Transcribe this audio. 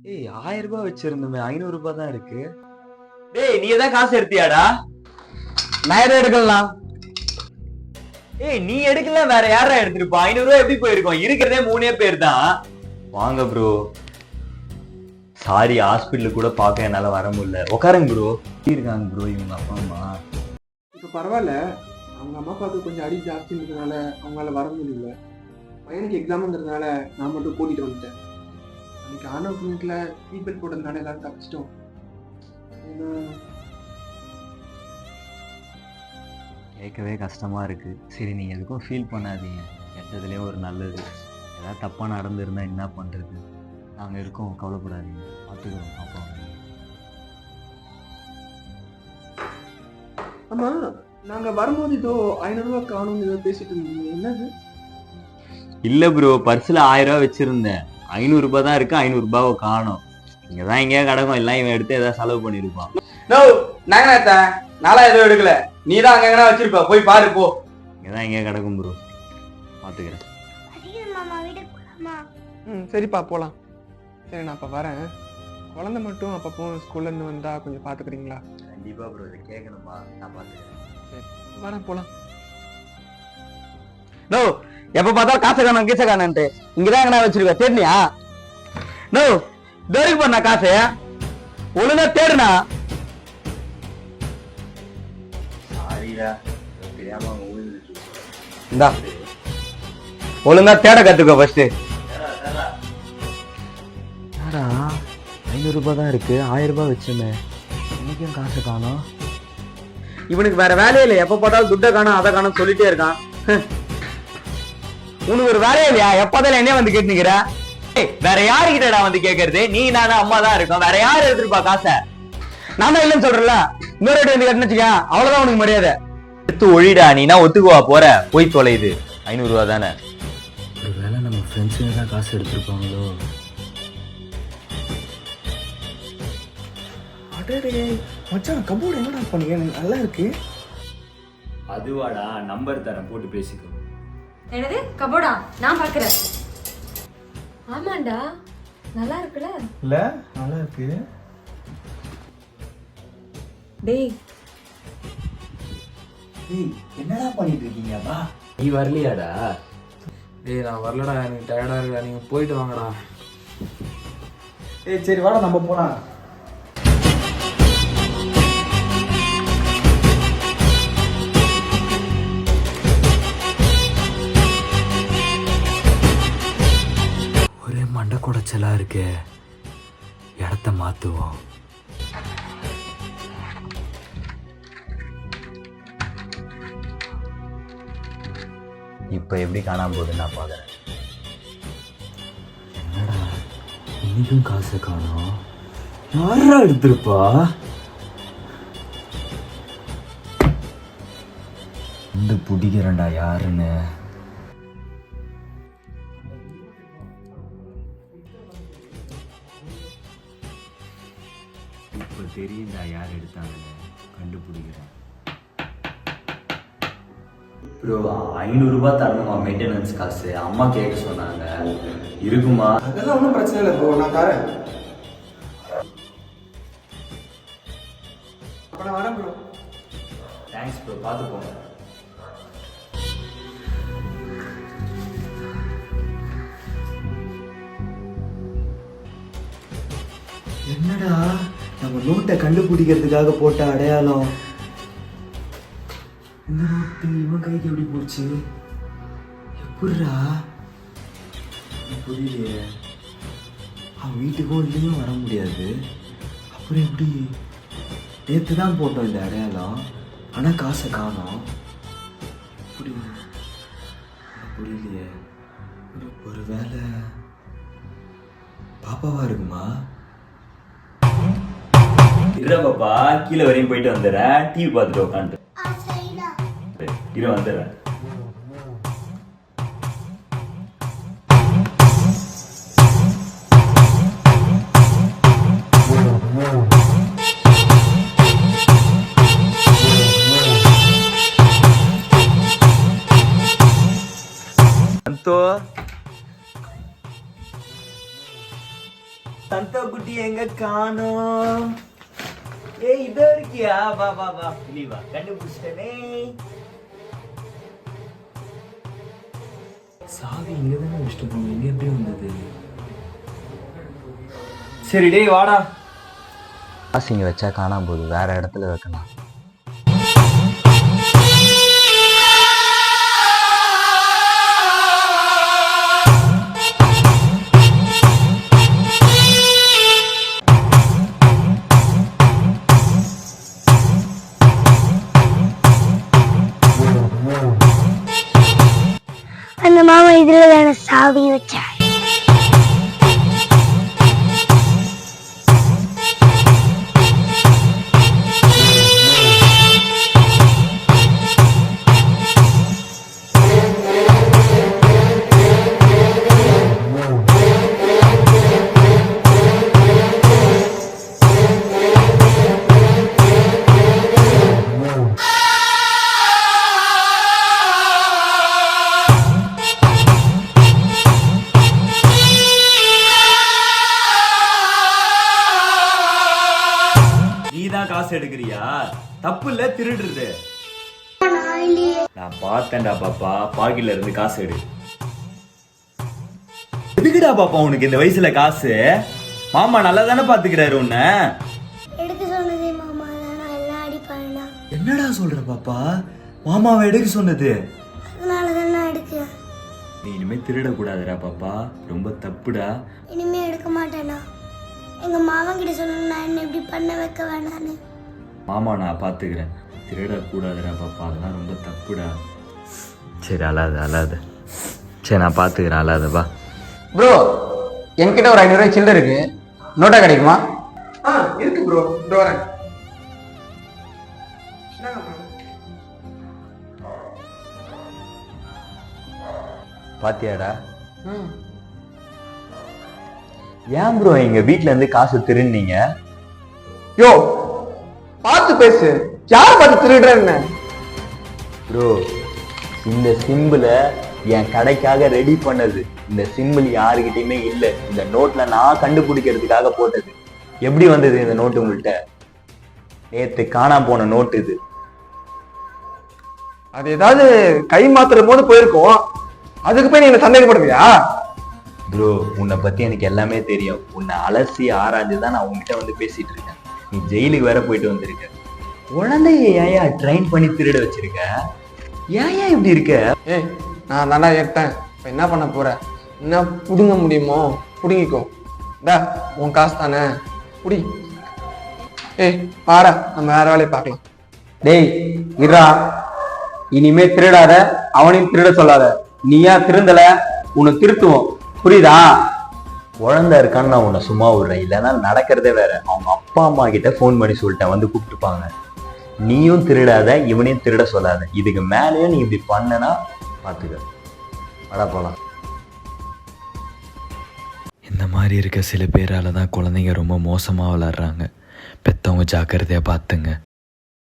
ஏய் ஆயிரம் ரூபாய் வச்சிருந்தோமே ஐநூறு ரூபாய் தான் இருக்கு. டேய் நீ ஏதாவது காசு எடுத்தியாடா? நான் எடுக்கலாம்? ஏய் நீ எடுக்கல வேற யாரா எடுத்திருப்பா? ஐநூறு ரூபாய் எப்படி போயிருக்கோம்? இருக்கிறதே மூணே பேர் தான். வாங்க ப்ரோ சாரி ஹாஸ்பிட்டலுக்கு கூட பார்க்க என்னால வர முடியல. உட்காருங்க ப்ரோ இருக்காங்க ப்ரோ இவங்க அப்பா அம்மா? இப்போ பரவாயில்ல. அவங்க அம்மா அப்பாவுக்கு கொஞ்சம் அடி ஜாஸ்தி இருக்கிறதுனால அவங்களால வர முடியல. பையனுக்கு எக்ஸாம்ங்கிறதுனால நான் மட்டும் கூட்டிட்டு வந்துட்டேன். அன்னைக்கு ஆனவ கிளினிக்ல சீட்பெல்ட் போட்டதுனால எல்லாரும் தப்பிச்சிட்டோம். கேட்கவே கஷ்டமா இருக்கு. சரி நீங்க எதுக்கும் ஃபீல் பண்ணாதீங்க. கெட்டதுலேயே ஒரு நல்லது. ஏதாவது தப்பா நடந்திருந்தா என்ன பண்றது? நாங்க இருக்கோம் கவலைப்படாதீங்க. பார்த்துக்கிறோம் அப்பா ஆமா நாங்க வரும்போது இதோ ஐநூறுரூவா காணும் ஏதோ பேசிட்டு இருந்தீங்க. என்னது? இல்ல ப்ரோ பர்ஸ்ல ஆயிரம் ரூபாய் வச்சிருந்தேன். ஐநூறு ரூபாய் தான் இருக்கு ஐநூறு ரூபாவை காணும். இங்க தான் எங்கேயா கிடக்கும் எல்லாம் இவன் எடுத்து ஏதாவது செலவு பண்ணிருப்பான் நோ நாங்க நாளா எதுவும் எடுக்கல. நீ தான் அங்க எங்கனா வச்சிருப்ப போய் பாரு போ. இங்கே தான் எங்கேயா கிடக்கும் ப்ரோ பார்த்துக்கிறேன் ம் சரிப்பா போலாம். சரி நான் அப்போ வரேன். குழந்தை மட்டும் அப்பப்போ ஸ்கூல்ல இருந்து வந்தா கொஞ்சம் பாத்துக்கிறீங்களா? கண்டிப்பா ப்ரோ இதை கேட்கணுமா நான் பார்த்துக்கிறேன் வரேன் போலாம். நோ எப்ப பார்த்தாலும் காசை காணும் கீசை காணுன்ட்டு இங்கதான் எங்கனா வச்சிருக்க தேடினியா? நோ தோரிக்கு பண்ணா காசு. ஒழுங்கா தேடுனா இந்தா. ஒழுங்கா தேட கத்துக்கோ ஃபர்ஸ்ட் என்னடா ஐநூறு ரூபாய் தான் இருக்கு ஆயிரம் ரூபாய் வச்சுமே. இன்னைக்கும் காசு காணோம்? இவனுக்கு வேற வேலையே இல்லை எப்ப பார்த்தாலும் துட்டை காணும் அதை காணும் சொல்லிட்டே இருக்கான். ஹம். உனக்கு ஒரு வேலையே இல்லையா? எப்போதாலும் என்னைய வந்து கேட்டுக்கிற வேற யாருக்கிட்டடா வந்து கேக்குறது? நீ நானு அம்மா தான் இருக்கோம். வேற யாரு எடுத்திருப்பா காசை? நான் தான் இல்லைன்னு சொல்றேன்ல. இன்னொரு வந்து கேட்டுன்னு வச்சுக்க. அவ்வளவுதான் உனக்கு மரியாதை. எடுத்து ஒழிடா. நீனா ஒத்துக்குவா? போற. போய் தொலையுது ஐநூறு ரூபா தானே. ஒரு வேளை நம்ம ஃப்ரெண்ட்ஸுங்க தான் காசு எடுத்திருப்பாங்களோ? மச்சான் கபோர்டு என்னடா பண்ணீங்க? நல்லா இருக்கு. அதுவாடா. நம்பர் தரேன். போட்டு பேசிக்கோ. என்னது? கபோர்டா நான் பார்க்கறேன். ஆமாண்டா. நல்லா இருக்குல்ல? இல்ல நல்லா இருக்கு. டேய். என்னடா பண்ணிட்டு இருக்கீங்கப்பா நீ வரலையாடா? டேய் நான் வரலடா. எனக்கு டயர்டா இருக்குடா. நீங்க போயிட்டு வாங்கடா. ஏய் சரி வாடா நம்ம போலாம். மண்டை குடைச்சலா இருக்கே. இடத்த மாத்துவோம். இப்ப எப்படி காணாம போகுது நான் பாக்குறேன். என்னடா இன்னைக்கும் காசு காணோம். யாரா எடுத்திருப்பா? வந்து பிடிக்கிறேன்டா யாருன்னு. இப்போ தெரியும்டா யார் எடுத்தாங்கன்னு? கண்டுபிடிக்கிறேன். ப்ரோ ஐநூறுரூபா தரணுமா மெயின்டெனன்ஸ் காசு? அம்மா கேட்க சொன்னாங்க. இருக்குமா? அதெல்லாம் ஒன்றும் பிரச்சனை இல்லை ப்ரோ. நான் தரேன். அப்ப நான் வரேன் ப்ரோ. Thanks bro. பார்த்து போங்க என்னடா? நம்ம நோட்டை கண்டுபிடிக்கிறதுக்காக போட்ட அடையாளம். இந்த நோட்டு இவன் கைக்கு எப்படி போச்சு? எப்படா புரியலையே. அவன் வீட்டுக்கும் இல்லையும் வர முடியாது. அப்புறம் எப்படி? நேற்று தான் போட்டோம் இந்த அடையாளம். ஆனால் காசை காணோம். எப்படி? புரியலையே. ஒரு- ஒரு வேலை பாப்பாவா இருக்குமா? இல்ல பாப்பா கீழே வரையும் போயிட்டு வந்துடுறேன். டிவி பார்த்துட்டு உட்காந்து இரு வந்துடுறேன். சந்தோ. சந்தோ குட்டி எங்க காணோம்? ஏய் இதோ இருக்கியா? வா வா வா. கிளி வா கண்டுபிடிச்சிட்டனே. சாவி இங்க தானே வச்சுட்டு போங்க இங்க எப்படி வந்தது? சரி டேய் வாடா. காசு இங்கே வச்சா காணாம போகுது. வேற இடத்துல வைக்கலாம். அந்த மாமா இதில் தானே சாவி வச்சார். காசு எடுக்கிறியா? தப்பு இல்ல திருடுறது. நான் பார்த்தேன்டா பாப்பா பாக்கில இருந்து காசு எடு. எதுக்குடா பாப்பா உனக்கு இந்த வயசுல காசு? மாமா நல்லா தானே பாத்துக்கிறாரு உன்னை? என்னடா சொல்ற பாப்பா? மாமாவை எடுக்க சொன்னது. நீ இனிமே திருடக்கூடாதுடா பாப்பா. ரொம்ப தப்புடா. இனிமே எடுக்க மாட்டேனா எங்க மாமா கிட்ட சொன்ன நான் என்ன இப்படி பண்ண வைக்க வேணான்னு. மாமா நான் பாத்துக்கிறேன் திருடக்கூடாதுடா பாப்பா. அதெல்லாம் ரொம்ப தப்புடா. சரி அழாது அழாது. சரி நான் பாத்துக்கிறேன் அழாத வா. ப்ரோ என்கிட்ட ஒரு ஐநூறுரூவா சில்லறை இருக்கு. நோட்டா கிடைக்குமா? ஆ இருக்கு ப்ரோ இந்த வரேன். என்னங்க bro? பாத்தியாடா? ஏன் ப்ரோ எங்க வீட்ல இருந்து காசு திருநீங்க யோ பார்த்து பேசு. யார் பார்த்து திருடுறேன்னு ப்ரோ இந்த சிம்பிள என் கடைக்காக ரெடி பண்ணது. இந்த சிம்பிள் யாருக்கிட்டயுமே இல்ல. இந்த நோட்ல நான் கண்டுபிடிக்கிறதுக்காக போட்டது. எப்படி வந்தது இந்த நோட்டு உங்கள்கிட்ட நேத்து காணாம போன நோட்டு இது. அது ஏதாவது கை மாத்துற போது போயிருக்கோம். அதுக்கு போய் நீ என்ன சந்தேகப்படுவியா? ப்ரோ உன்னை பத்தி எனக்கு எல்லாமே தெரியும். உன்னை அலசி ஆராய்ஞ்சு தான் நான் உன்கிட்ட வந்து பேசிட்டு இருக்கேன். நீ ஜெயிலுக்கு வேற போயிட்டு வந்திருக்க. குழந்தைய ஏயா ட்ரெயின் பண்ணி திருட வச்சிருக்க? ஏன் இப்படி இருக்க? ஏய் நான் நல்லா எடுத்தேன் இப்போ என்ன பண்ண போற? என்ன புடுங்க முடியுமோ புடுங்கிக்கோ. டா உன் காசு தானே? புடி. ஏய் பாடா நம்ம வேற வேலையை பார்க்கலாம். டேய் இருடா இனிமே திருடாத அவனையும் திருட சொல்லாத. நீயா திருந்தல உன்னை திருத்துவோம். புரியுதா? குழந்தை இருக்கான்னு நான் உன்னை சும்மா விடுறேன். இல்லைன்னா நடக்கிறதே வேற. அவங்க அப்பா அம்மா கிட்ட ஃபோன் பண்ணி சொல்லிட்டேன் வந்து கூப்பிட்டுப்பாங்க. நீயும் திருடாத இவனையும் திருட சொல்லாத. இதுக்கு மேலேயும் நீ இப்படி பண்ணனா பார்த்துக்க வட போகலாம் இந்த மாதிரி இருக்க சில பேரால தான் குழந்தைங்க ரொம்ப மோசமாக விளாட்றாங்க பெற்றவங்க ஜாக்கிரதையாக பார்த்துங்க